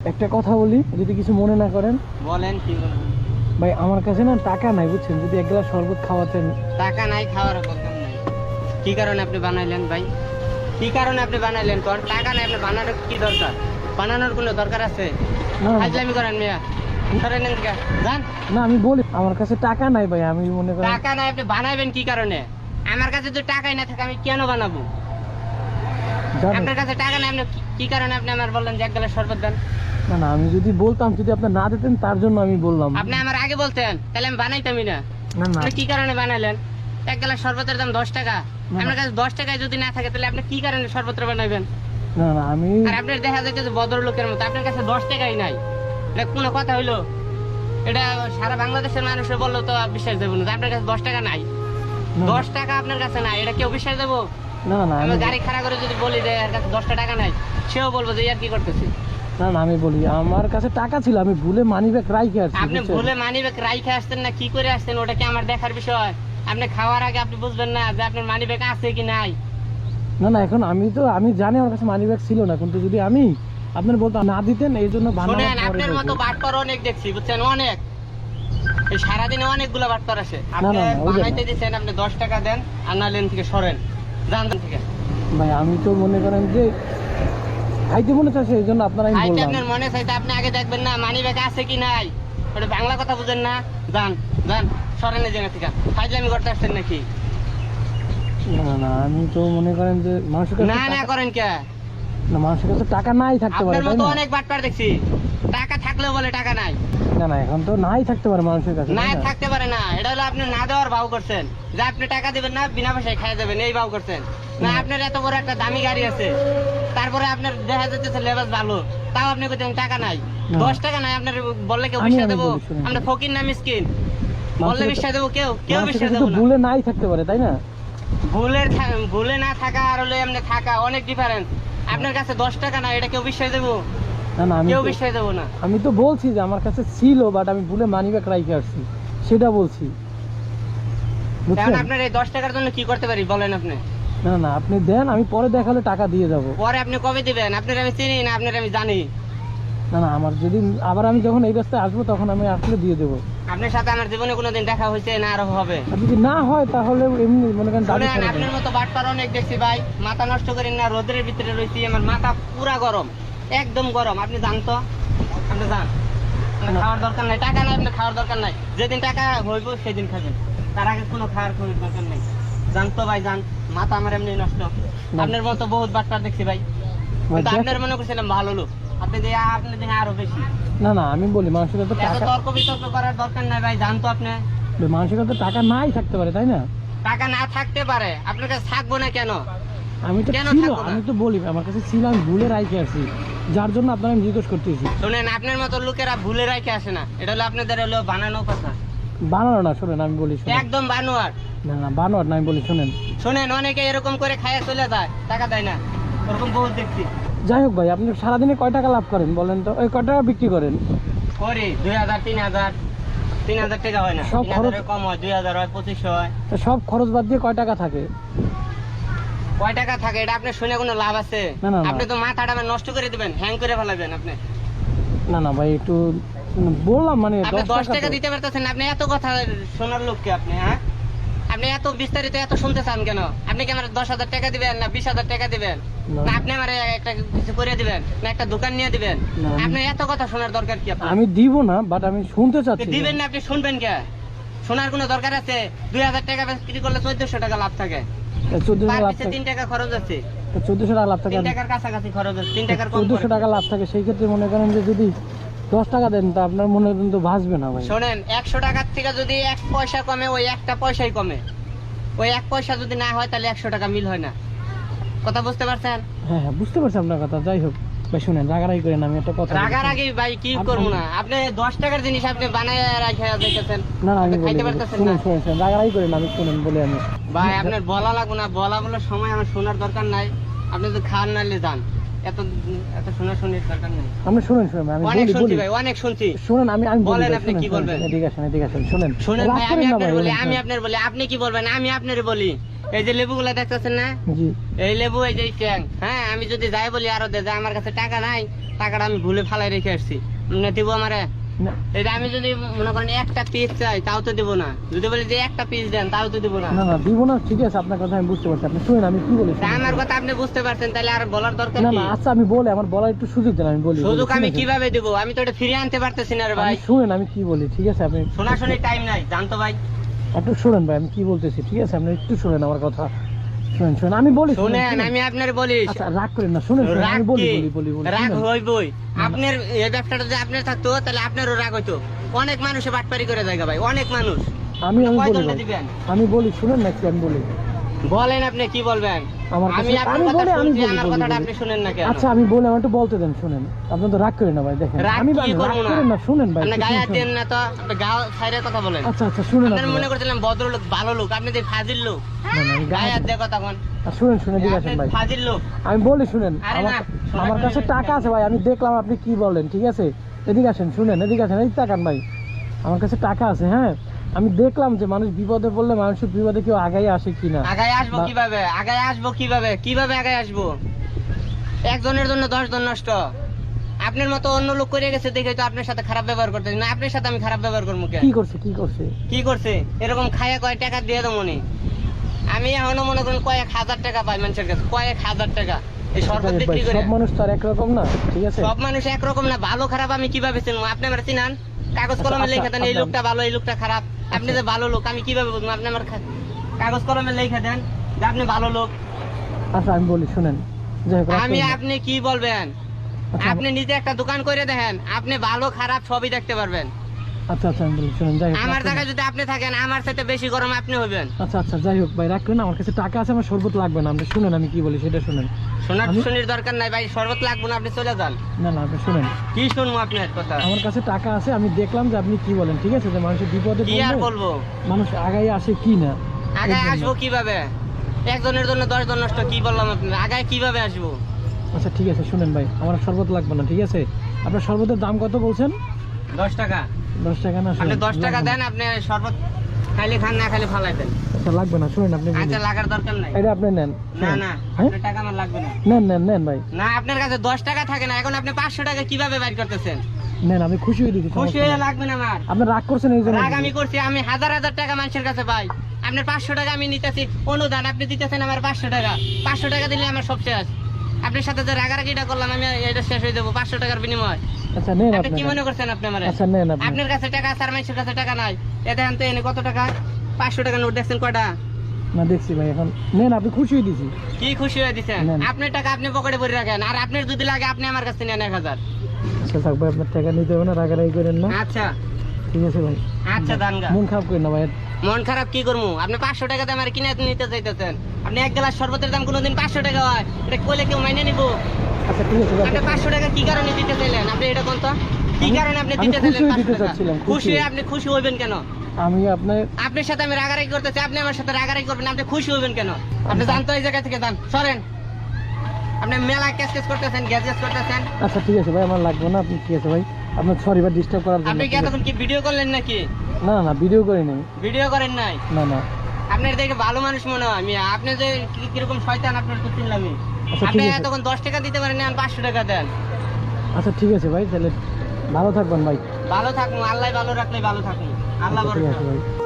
একটা কথা বলি যদি কিছু মনে না করেন। বলেন কি ভাই আমার কাছে না টাকা নাই বুঝছেন? যদি এক গ্লাস শরবত খাওয়াতেন। টাকা নাই খাওয়ার প্রবলেম নাই। কি কারণে আপনি বানাইলেন ভাই? কি কারণে আপনি বানাইলেন? তোর টাকা নাই আপনি বানানোর কি দরকার? বানানোর কোনো দরকার আছে? ফাজলামি করেন মিয়া। যান। না আমি বলি আমার কাছে টাকা নাই ভাই আমি মনে করি টাকা নাই আপনি বানাবেন কি কারণে? আমার কাছে তো টাকাই না থাকে আমি কেন বানাবো? আপনার কাছে টাকা আপনি কি- কারণে আপনি আমার বললেন যে এক গ্লাস শরবত দেন? না না আমি যদি বলতাম যদি আপনি না দিতেন তার জন্য আমি বললাম। আপনি আমার আগে বলতেন তাহলে আমি বানাইতামই না। না কি কারণে বানাইলেন? এক গ্লাস শরবতের দাম দশ টাকা। আপনার কাছে দশ টাকায় যদি না থাকে তাহলে আপনি কি কারণে শরবতটা বানাইবেন? না না আমি আর আপনার দেখা যাচ্ছে যে ভদ্র লোকের মতো আপনার কাছে দশ টাকাই নাই। এটা কোনো কথা হইল? এটা সারা বাংলাদেশের মানুষে বলল তো বিশ্বাস দেবো না আপনার কাছে দশ টাকা নাই। দশ টাকা আপনার কাছে নাই এটা কেউ বিশ্বাস দেবো? না না আমি গাড়ি খাড়া করে যদি বলি যে এর কাছে দশটা টাকা নাই সেও বলব যে ইয়ার কি করতেছি? না না আমি বলি আমার কাছে টাকা ছিল আমি ভুলে মানি ব্যাগ রাইখে আসছি আপনি ভুলে মানি ব্যাগ রাইখে আসতেন না কি করে আসতেন ওটা কি আমার দেখার বিষয়? আপনি খাওয়ার আগে আপনি বুঝবেন না যে আপনার মানি ব্যাগ আছে কি নাই। না না এখন আমি তো আমি জানি আমার কাছে মানি ব্যাগ ছিল না কিন্তু যদি আমি আপনার বলতাম না দিতেন এই জন্য শুনেন আপনার মতো। বাটপার অনেক দেখছি বুঝছেন অনেক। এই সারাদিনে অনেকগুলো বাটপার আসে আপনি বানাইতে। দিচ্ছেন আপনি দশ টাকা দেন আর না লেন থেকে সরেন। থেকে। ভাই আমি তো মনে করেন যে খাইতে মনে চাইছে এই জন্য আপনার আমি বললাম। আপনার মনে চাইতে আপনি আগে দেখবেন না মানি ব্যাগ আছে কি নাই। ওটা বাংলা কথা বুঝেন না। যান যান সরেন এই জায়গা থেকে। ফাইজলামি করতে আসছেন নাকি? না না না আমি তো মনে করেন যে মানুষ না না করেন কে? না মানুষের কাছে টাকা নাই থাকতে পারে তাই না? অনেক বাটপার দেখছি। টাকা থাকলেও বলে টাকা নাই। না না এখন তো নাই থাকতে পারে মানুষের কাছে না? থাকতে পারে না। এটা হলো আপনি না দেওয়ার ভাও করছেন। যে আপনি টাকা দিবেন না বিনা পয়সায় খাই যাবেন এই ভাও করছেন। না আপনার এত বড় একটা দামি গাড়ি আছে। তারপরে আপনার দেখা যাচ্ছে লেবাস ভালো। তাও আপনি কোথাও টাকা নাই। দশ টাকা নাই আপনার বললে কেউ বিশ্বাস দেবো। আমরা ফকির না মিসকিন। বললে বিশ্বাস দেবো কেউ কেউ বিশ্বাস দেবো ভুলে নাই থাকতে পারে তাই না? ভুলের ভুলে না থাকা আর হলো এমনি থাকা অনেক ডিফারেন্স আপনার কাছে দশ টাকা না এটা কেউ বিশ্বাস দেবো? না না আমি কেউ বিশ্বাস দেবো না। আমি তো বলছি যে আমার কাছে ছিল বাট আমি ভুলে মানি ব্যাগ রাইখে আসছি। সেটা বলছি। বুঝছেন? আপনার এই দশ টাকার জন্য কি করতে পারি বলেন আপনি। না না আপনি দেন আমি পরে দেখালে টাকা দিয়ে যাব। পরে আপনি কবে দিবেন? আপনার আমি চিনি না আপনার আমি জানি। না না আমার যদি আবার আমি যখন এই রাস্তায় আসব তখন আমি আসলে দিয়ে দেবো। আপনার সাথে আমার জীবনে কোনোদিন দেখা হয়েছে না আরও হবে? যদি না হয় তাহলে এমনি মনে করেন দাবি আপনার। মতো বাটপার অনেক দেখছি ভাই মাথা নষ্ট করেন না রোদের ভিতরে রয়েছি আমার মাথা পুরা গরম একদম গরম। আপনি জানতো আপনি যান। আপনার না। খাওয়ার দরকার নাই টাকা নাই আপনার খাওয়ার দরকার নাই। যেদিন টাকা হইব সেদিন খাবেন। তার আগে কোনো খাওয়ার কোনো দরকার নেই। জানতো ভাই জান মাথা আমার এমনি নষ্ট। আপনার মতো বহুত বাটপার দেখছি ভাই। আপনার মনে করছিলাম ভালো লোক। আপনি দিয়ে আপনি দিয়ে আরও বেশি। না না আমি বলি মানুষের এত টাকা তর্ক বিতর্ক করার দরকার নাই ভাই জানতো আপনি? মানুষের কাছে টাকা নাই থাকতে পারে তাই না? টাকা না থাকতে পারে আপনার কাছে থাকব না কেন? আমি তো ছিল আমি তো বলি আমার কাছে ছিল আমি ভুলে রাইখে আসছি যার জন্য আপনার আমি জিজ্ঞেস করতেছি। শুনেন আপনার মতো লোকেরা ভুলে রাখে আসে না। এটা হলো আপনাদের হলো বানানো কথা। বানানো না শোনেন আমি বলি একদম বানোয়ার। না না বানোয়ার না আমি বলি শোনেন। শুনেন অনেকে এরকম করে খাইয়া চলে যায় টাকা দেয় না। ওরকম বহুত দেখছি। যাই হোক ভাই আপনি সারাদিনে কয় টাকা লাভ করেন বলেন তো? ওই কয় টাকা বিক্রি করেন? করি দুই হাজার তিন হাজার তিন হাজার টাকা হয় না। সব খরচ- কম হয় দুই হাজার হয় পঁচিশশো হয়। তো সব খরচ বাদ দিয়ে কয় টাকা থাকে? কয় টাকা থাকে এটা আপনি শুনে কোনো লাভ আছে? না, না, না। আপনি তো মাথাটা নষ্ট করে দিবেন হ্যাং করে ফেলাবেন আপনি। না না ভাই একটু বললাম মানে আপনি দশ টাকা দিতে পারতেছেন আপনি এত কথা শোনার লোক কি আপনি হ্যাঁ? আপনি এত বিস্তারিত এত শুনতে চান কেন? আপনি কি আমার দশ হাজার টাকা দিবেন না বিশ হাজার টাকা দিবেন? না। আপনি আমার একটা কিছু করে দিবেন? না একটা দোকান নিয়ে দিবেন? আপনি এত কথা শোনার দরকার কি আপনার? আমি দিব না বাট আমি শুনতে চাচ্ছি দিবেন না আপনি শুনবেন কে? শোনার কোনো দরকার আছে? দুই হাজার টাকা বিক্রি করলে চোদ্দশো টাকা লাভ থাকে। তিন টাকা খরচ আছে। চোদ্দশো টাকা লাভ থাকে তিন টাকার কাছাকাছি খরচ আছে তিন টাকার কম চোদ্দশো টাকা লাভ থাকে সেই ক্ষেত্রে মনে করেন যে যদি দশ টাকা দেন তা আপনার মনে কিন্তু ভাসবে না ভাই। শোনেন একশো টাকার থেকে যদি এক পয়সা কমে ওই একটা পয়সাই কমে। ওই এক পয়সা যদি না হয় তাহলে একশো টাকা মিল হয় না। কথা বুঝতে পারছেন? হ্যাঁ হ্যাঁ বুঝতে পারছি আপনার কথা যাই হোক। ভাই শুনেন রাগারাগি করেন আমি একটা কথা বলি। রাগার ভাই কি করব না? আপনি দশ টাকার জিনিস আপনি বানায় রাখে দেখেছেন না না আমি খাইতে পারতেছেন না? শুনুন শুনুন রাগারাগি করেন আমি শুনেন বলে আমি। ভাই আপনার বলা লাগবে না বলা বলার সময় আমার শোনার দরকার নাই। আপনি তো খান নালে যান। এত এত শোনা শুনির দরকার নেই। শুনেন শুনুন আমি অনেক শুনছি ভাই অনেক শুনছি। শুনুন আমি আমি বলি বলেন আপনি কি বলবেন? এদিকে আসেন এদিকে আসেন শুনেন। শুনেন ভাই আমি আপনার বলি আমি আপনার বলি আপনি কি বলবেন? আমি আপনার বলি। এই যে লেবুগুলা দেখতেছেন না? জি। এই লেবু এই যে ট্যাং হ্যাঁ আমি যদি যাই বলি আরও দে আমার কাছে টাকা নাই টাকাটা আমি ভুলে ফালাই রেখে আসছি। দিব আমারে? এটা আমি যদি মনে করেন একটা পিস চাই তাও তো দিব না। যদি বলি যে একটা পিস দেন তাও তো দিব না। না না দিব না ঠিক আছে আপনার কথা আমি বুঝতে পারছি। আপনি শুনেন আমি কি বলি তা আমার কথা আপনি বুঝতে পারছেন তাহলে আর বলার দরকার না কি? না আচ্ছা আমি বলি আমার বলার একটু সুযোগ দেন আমি বলি। সুযোগ আমি। কীভাবে দিব? আমি তো এটা ফিরে আনতে পারতেছি না রে ভাই। শুনেন আমি কি বলি ঠিক আছে আপনি শোনাশুনি টাইম নাই জানতো ভাই। একটু শুনেন ভাই আমি কি বলতেছি ঠিক আছে আপনি একটু শুনেন আমার কথা। শুনেন শুনেন আমি বলি শুনেন। আমি আপনার বলি। আচ্ছা রাগ করেন না শুনেন আমি বলি? বলি বলি রাগ। হইবই। আপনার এই ব্যবসাটা যদি আপনার থাকতো তাহলে আপনারও রাগ হইতো। অনেক মানুষে বাটপারি করে দেয় ভাই অনেক মানুষ। আমি আমি বলি আমি বলি শুনেন আমি বলি। বলেন আপনি কি বলবেন? আমার আমি আপনার কথা শুনছি আমার কথাটা আপনি শুনেন না কেন? আচ্ছা আমি বলি আমার একটু বলতে দেন শুনেন। আপনি তো রাগ করেন না ভাই দেখেন। আমি রাগ? করেন না শুনেন ভাই আপনি গায়ে। দেন না তো আপনি গাও ছাইরে কথা বলেন। আচ্ছা আচ্ছা শুনেন আপনি। মনে করছিলাম ভদ্রলোক ভালো লোক আপনি যে ফাজিল লোক। না, না, আমি গায়ে হাত কথা কোন শুনেন শুনে দিকে আসেন ভাই। ফাজিল লোক। আমি বলি শুনেন আমার আমার কাছে টাকা আছে ভাই আমি দেখলাম আপনি কি বলেন ঠিক আছে? এদিকে আসেন শুনেন এদিকে আসেন এই তাকান ভাই। আমার কাছে টাকা আছে হ্যাঁ? আমি দেখলাম যে মানুষ বিপদে পড়লে মানুষের বিপদে কেউ আগাই আসে কিনা। আগায় আসব কীভাবে? আগায় আসব কীভাবে? কীভাবে আগায় আসব? একজনের জন্য দশ জন নষ্ট। আপনার মতো অন্য লোক করে গেছে দেখে তো আপনার সাথে খারাপ ব্যবহার করতে না আপনার সাথে আমি খারাপ ব্যবহার করব কেন কি করছে কি করছে? কি করছে? এরকম খাইয়া কয় টাকা দিয়ে দেবো মনে আমি এখনও মনে করেন কয়েক হাজার টাকা পাই মানুষের কাছে কয়েক হাজার টাকা। এই শরবত বিক্রি করে। সব মানুষ তো আর একরকম না ঠিক আছে? সব মানুষ একরকম না ভালো খারাপ আমি কীভাবে চিনবো? আপনি আমার চিনান? কাগজ কলমে আচ্ছা, লেখা দেন এই আচ্ছা। লোকটা ভালো এই লোকটা খারাপ। আপনি যে ভালো লোক আমি কীভাবে বুঝব? আপনি আমার কাগজ কলমে লেখা দেন যে আপনি ভালো লোক। আচ্ছা আমি বলি শুনেন। আমি। আপনি কি বলবেন? আচ্ছা, আপনি নিজে একটা দোকান করে দেখেন আপনি ভালো খারাপ সবই দেখতে পারবেন। আচ্ছা আচ্ছা আমি বলি শুনেন যাই হোক, আমার জায়গায় যদি আপনি থাকেন আমার সাথে বেশি গরম আপনি হবেন। আচ্ছা আচ্ছা যাই হোক ভাই আমার কাছে টাকা আছে আমার শরবত লাগবে না। আপনি শুনেন আমি কি বলি সেটা শুনেন। শোনার দরকার নাই ভাই শরবত লাগবে না আপনি চলে যান। না না আপনি শুনেন। কি শুনব আপনার কথা? আমার কাছে টাকা আছে আমি দেখলাম যে আপনি কি বলেন ঠিক আছে? যে মানুষের বিপদে কি আর বলব? মানুষ আগাই আসে কি না? আগায় আসব কীভাবে? একজনের জন্য দশ জন নষ্ট কি বললাম আপনার আগায় কীভাবে আসব? আচ্ছা ঠিক আছে শুনেন ভাই আমার শরবত লাগবে না ঠিক আছে? আপনার শরবতের দাম কত বলছেন? দশ টাকা। দশ টাকা না আপনি দশ টাকা দেন আপনি শরবত খাইলে খান না খাইলে ফালাই দেন। আচ্ছা লাগবে না শুনেন আপনি আচ্ছা লাগার দরকার নাই। এটা আপনি নেন না না হ্যাঁ? আপনার টাকা আমার লাগবে না। নেন নেন নেন ভাই। না আপনার কাছে দশ টাকা থাকে না এখন আপনি পাঁচশো টাকা কীভাবে বাইর করতেছেন? নেন আমি খুশি হয়ে দিচ্ছি খুশি হয়ে লাগবে না আমার। আপনি রাগ করছেন এই জন্য। রাগ আমি করছি আমি হাজার হাজার টাকা মানুষের কাছে পাই। আপনার পাঁচশো টাকা আমি নিতেছি অনুদান আপনি দিতেছেন আমার পাঁচশো টাকা। পাঁচশো টাকা দিলে আমার সব শেষ। আপনার সাথে যে রাগারাগিটা করলাম আমি এটা শেষ হয়ে যাব পাঁচশো টাকার বিনিময়। আচ্ছা নেন আপনি আপনি কি মনে করছেন আপনি আমার আচ্ছা নেন আপনার। কাছে টাকা আছে আর মানুষের কাছে টাকা নাই। এ দেখেন তো এনে কত টাকা? পাঁচশো টাকা নোট দেখছেন কয়টা? না দেখছি ভাই এখন নেন আপনি খুশি হয়ে দিছি। কি খুশি হয়ে আপনার টাকা আপনি পকেটে ভরে রাখেন আর আপনার যদি লাগে আপনি আমার কাছে নেন এক হাজার। আচ্ছা থাক ভাই আপনার টাকা নিতে হবে না রাগারাগি করেন না। আচ্ছা। ঠিক আছে ভাই। আচ্ছা দানগা মন খারাপ করেন না ভাই মন খারাপ কি করব আপনি পাঁচশো টাকা দাম আর কিনে নিতে চাইতেছেন। আপনি এক গ্লাস শরবতের দাম কোনোদিন পাঁচশো টাকা হয়। এটা কইলে কেউ মাইনে নিবো? আচ্ছা আপনি পাঁচশো টাকা কি কারণে দিতে চাইলেন? আপনি এটা কোন তো? কি কারণে আপনি দিতে চাইলেন দিতে 500 টাকা? চাচ্ছিলাম, খুশি। আপনি খুশি হইবেন কেন? আমি আপনার আপনার সাথে আমি রাগারাগি করতেছি আপনি আমার সাথে রাগারাগি করবেন আপনি খুশি হইবেন কেন? আপনি জানতো এই জায়গা থেকে যান সরেন। আপনি মেলা ক্যাশ ক্যাশ করতেছেন গ্যাস করতেছেন। আচ্ছা ঠিক আছে ভাই আমার লাগবে না আপনি ঠিক আছে ভাই। আপনার সরি ভাই ডিস্টার্ব করার জন্য আপনি কি এতক্ষণ কি ভিডিও করলেন নাকি? না না ভিডিও করি নাই। ভিডিও করেন নাই? না না। আপনার দেখে ভালো মানুষ মনে হয়। আমি আপনি যে কি- কীরকম শয়তান আপনার তো চিনলামই আচ্ছা, আপনি তখন দশ টাকা দিতে পারেন না পাঁচশো টাকা দেন। আচ্ছা ঠিক আছে ভাই তাহলে ভালো থাকবেন ভাই। ভালো থাকুন আল্লাহ ভালো রাখলে ভালো থাকুন। আল্লাহ ভালো ঠিক ভাই।